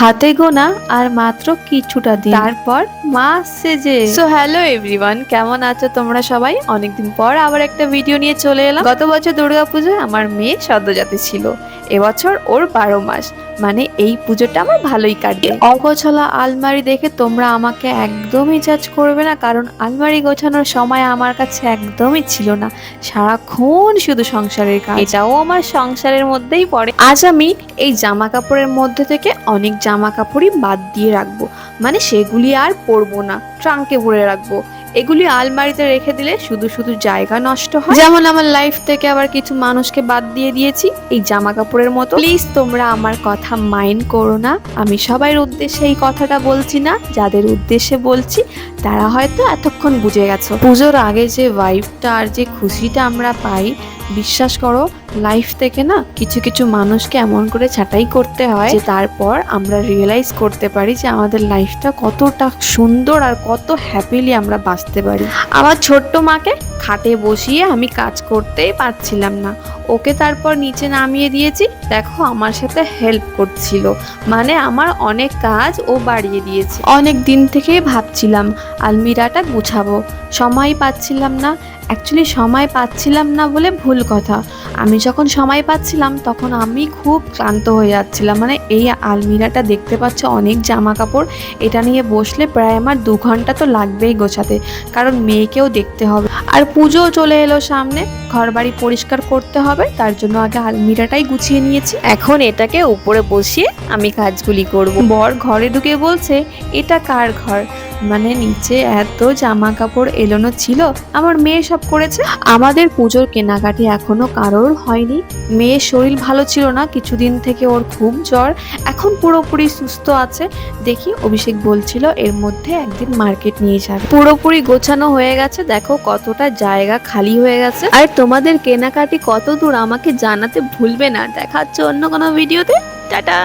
হাতে গোনা আর মাত্র কিছুটা দিন। তারপর মা আসছে যে। সো হ্যালো এভরিওয়ান কেমন আছো তোমরা সবাই? অনেকদিন পর আবার একটা ভিডিও নিয়ে চলে এলাম। গত বছর দুর্গাপুজোয় আমার মেয়ে সদ্যজাতি ছিল। এবছর ওর বারো মাস। মানে এই পুজোটা আমার ভালোই কাটবে। অগোছলা আলমারি দেখে তোমরা আমাকে একদমই জাজ করবে না কারণ আলমারি গোছানোর সময় আমার কাছে একদমই ছিল না। সারাক্ষণ শুধু সংসারের কাজ। এটাও আমার সংসারের মধ্যেই পড়ে। আজ আমি এই জামা কাপড়ের মধ্যে থেকে অনেক জামা কাপড়ই বাদ দিয়ে রাখব। মানে সেগুলি আর পরবো না ট্রাঙ্কে ভরে রাখব। এগুলি আলমারিতে রেখে দিলে শুধু শুধু জায়গা নষ্ট হয়। যেমন আমার লাইফ থেকে আবার কিছু মানুষকে বাদ দিয়ে দিয়েছি, এই জামা কাপড়ের মতো। প্লিজ তোমরা আমার কথা মাইন্ড করো না। আমি সবার উদ্দেশ্যে এই কথাটা বলছি না, যাদের উদ্দেশ্যে বলছি, তারা হয়তো এতক্ষণ বুঝে গেছো। পুজোর আগে যে ভাইবটা আর যে খুশিটা আমরা পাই, বিশ্বাস করো লাইফ থেকে না কিছু কিছু মানুষকে এমন করে ছাঁটাই করতে হয়, যে তারপর আমরা রিয়েলাইজ করতে পারি যে আমাদের লাইফটা কতটা সুন্দর আর কত হ্যাপিলি আমরা বাঁচতে পারি। আমার ছোট্ট মাকে খাটে বসিয়ে আমি কাজ করতেই পারছিলাম না। ওকে তারপর নিচে নামিয়ে দিয়েছি। দেখো, আমার সাথে হেল্প করছিল। মানে আমার অনেক কাজ ও বাড়িয়ে দিয়েছে। অনেক দিন থেকেই ভাবছিলাম, আলমিরাটা গুছাবো। সময় পাচ্ছিলাম না। অ্যাকচুয়ালি সময় পাচ্ছিলাম না বলে ভুল কথা। আমি যখন সময় পাচ্ছিলাম, তখন আমি খুব ক্লান্ত হয়ে যাচ্ছিলাম। মানে এই আলমিরাটা দেখতে পাচ্ছ, অনেক জামা কাপড় এটা নিয়ে বসলে প্রায় আমার দু ঘণ্টা তো লাগবেই গোছাতে। কারণ মেয়েকেও দেখতে হবে। আর পুজোও চলে এলো সামনে। ঘর বাড়ি পরিষ্কার করতে হবে, তার জন্য আগে আলমিরাটাই গুছিয়ে নিয়েছি। এখন এটাকে উপরে বসিয়ে আমি কাজগুলি করব। বর ঘরে ঢুকে বলছে, এটা কার ঘর? মানে নিচে এত জামা কাপড় এলোনো ছিল, আমার মেয়ে সব করেছে। আমাদের পুজোর কেনাকাটি এখনও কারোর হয়নি। মেয়ের শরীর ভালো ছিল না, কিছুদিন থেকে ওর খুব জ্বর। এখন পুরোপুরি সুস্থ আছে। দেখি, অভিষেক বলছিল এর মধ্যে একদিন মার্কেট নিয়ে যাবে। পুরোপুরি গোছানো হয়ে গেছে, দেখো কতটা জায়গা খালি হয়ে গেছে। আর তোমাদের কেনাকাটি কত দূর আমাকে জানাতে ভুলবে না। দেখাচ্ছে অন্য কোনো ভিডিওতে। টাটা।